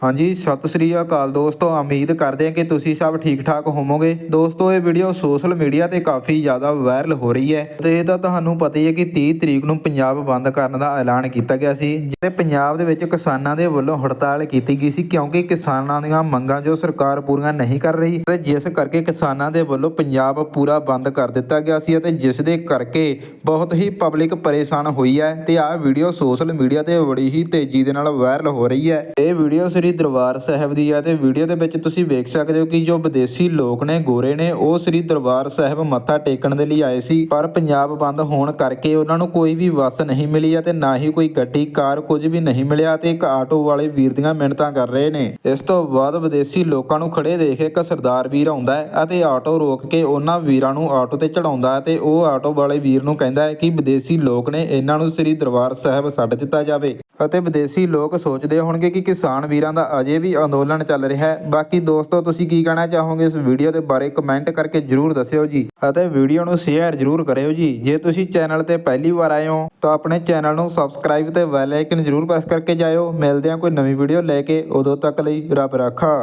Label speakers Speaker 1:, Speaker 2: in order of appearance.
Speaker 1: ਹਾਂਜੀ, ਸਤਿ ਸ੍ਰੀ ਅਕਾਲ ਦੋਸਤੋ, ਉਮੀਦ ਕਰਦੇ ਹਾਂ ਕਿ ਤੁਸੀਂ ਸਭ ਠੀਕ ਠਾਕ ਹੋਵੋਗੇ। ਦੋਸਤੋ, ਇਹ ਵੀਡੀਓ ਸੋਸ਼ਲ ਮੀਡੀਆ ਤੇ ਕਾਫੀ ਜ਼ਿਆਦਾ ਵਾਇਰਲ ਹੋ ਰਹੀ ਹੈ ਤੇ ਇਹਦਾ ਤੁਹਾਨੂੰ ਪਤਾ ਹੀ ਹੈ ਕਿ 30 ਤਰੀਕ ਨੂੰ ਪੰਜਾਬ ਬੰਦ ਕਰਨ ਦਾ ਐਲਾਨ ਕੀਤਾ ਗਿਆ ਸੀ ਜਿੱਤੇ ਪੰਜਾਬ ਦੇ ਵਿੱਚ ਕਿਸਾਨਾਂ ਦੇ ਵੱਲੋਂ ਹੜਤਾਲ ਕੀਤੀ ਗਈ ਸੀ, ਕਿਉਂਕਿ ਕਿਸਾਨਾਂ ਦੀਆਂ ਮੰਗਾਂ ਜੋ ਸਰਕਾਰ ਪੂਰੀਆਂ ਨਹੀਂ ਕਰ ਰਹੀ ਤੇ ਜਿਸ ਕਰਕੇ ਕਿਸਾਨਾਂ ਦੇ ਵੱਲੋਂ ਪੰਜਾਬ ਪੂਰਾ ਬੰਦ ਕਰ ਦਿੱਤਾ ਗਿਆ ਸੀ ਅਤੇ ਜਿਸ ਦੇ ਕਰਕੇ ਬਹੁਤ ਹੀ ਪਬਲਿਕ ਪਰੇਸ਼ਾਨ ਹੋਈ ਹੈ ਤੇ ਆਹ ਵੀਡੀਓ ਸੋਸ਼ਲ ਮੀਡੀਆ ਤੇ ਬੜੀ ਹੀ ਤੇਜ਼ੀ ਦੇ ਨਾਲ ਵਾਇਰਲ ਹੋ ਰਹੀ ਹੈ। ਇਹ ਵੀਡੀਓ ਸ੍ਰੀ ਦਰਬਾਰ ਸਾਹਿਬ ਦੀ ਹੈ ਤੇ ਵੀਡੀਓ ਦੇ ਵਿੱਚ ਤੁਸੀਂ ਵੇਖ ਸਕਦੇ ਹੋ ਕਿ ਜੋ ਵਿਦੇਸ਼ੀ ਲੋਕ ਨੇ, ਗੋਰੇ ਨੇ, ਉਹ ਸ੍ਰੀ ਦਰਬਾਰ ਸਾਹਿਬ ਮੱਥਾ ਟੇਕਣ ਦੇ ਲਈ ਆਏ ਸੀ। ਪਰ ਪੰਜਾਬ ਬੰਦ ਹੋਣ ਕਰਕੇ ਉਹਨਾਂ ਨੂੰ ਕੋਈ ਵੀ ਬੱਸ ਨਹੀਂ ਮਿਲੀ ਅਤੇ ਨਾ ਹੀ ਕੋਈ ਗੱਡੀ, ਕਾਰ ਕੁਝ ਵੀ ਨਹੀਂ ਮਿਲਿਆ ਤੇ ਇੱਕ ਆਟੋ ਵਾਲੇ ਵੀਰ ਦੀਆਂ ਮਿਹਨਤਾਂ ਕਰ ਰਹੇ ਨੇ। ਇਸ ਤੋਂ ਬਾਅਦ ਵਿਦੇਸ਼ੀ ਲੋਕਾਂ ਨੂੰ ਖੜੇ ਦੇਖ ਇੱਕ ਸਰਦਾਰ ਵੀਰ ਆਉਂਦਾ ਹੈ ਅਤੇ ਆਟੋ ਰੋਕ ਕੇ ਉਹਨਾਂ ਵੀਰਾਂ ਨੂੰ ਆਟੋ ਤੇ ਚੜਾਉਂਦਾ ਹੈ ਤੇ ਉਹ ਆਟੋ ਵਾਲੇ ਵੀਰ ਨੂੰ ਕਹਿੰਦਾ ਹੈ ਕਿ ਵਿਦੇਸ਼ੀ ਲੋਕ ਨੇ ਇਹਨਾਂ ਨੂੰ ਸ੍ਰੀ ਦਰਬਾਰ ਸਾਹਿਬ ਛੱਡ ਦਿੱਤਾ ਜਾਵੇ। ਅਤੇ ਵਿਦੇਸ਼ੀ ਲੋਕ ਸੋਚਦੇ ਹੋਣਗੇ ਕਿ ਕਿਸਾਨ ਵੀਰਾਂ ਦਾ ਅਜੇ ਵੀ ਅੰਦੋਲਨ ਚੱਲ ਰਿਹਾ ਹੈ। ਬਾਕੀ ਦੋਸਤੋ, ਤੁਸੀਂ ਕੀ ਕਹਿਣਾ ਚਾਹੋਗੇ ਇਸ ਵੀਡੀਓ ਦੇ ਬਾਰੇ ਕਮੈਂਟ ਕਰਕੇ ਜਰੂਰ ਦੱਸਿਓ ਜੀ। ਅਤੇ ਵੀਡੀਓ ਨੂੰ ਸ਼ੇਅਰ ਜਰੂਰ ਕਰਿਓ ਜੀ। ਜੇ ਤੁਸੀਂ ਚੈਨਲ ਤੇ ਪਹਿਲੀ ਵਾਰ ਆਏ ਹੋ, ਤਾਂ ਆਪਣੇ ਚੈਨਲ ਨੂੰ ਸਬਸਕ੍ਰਾਈਬ ਤੇ ਬੈਲ ਆਈਕਨ ਜਰੂਰ ਪ੍ਰੈਸ ਕਰਕੇ ਜਾਇਓ। ਮਿਲਦੇ ਹਾਂ ਕੋਈ ਨਵੀਂ ਵੀਡੀਓ ਲੈ ਕੇ। ਉਦੋਂ ਤੱਕ ਲਈ ਰੱਬ ਰਾਖਾ।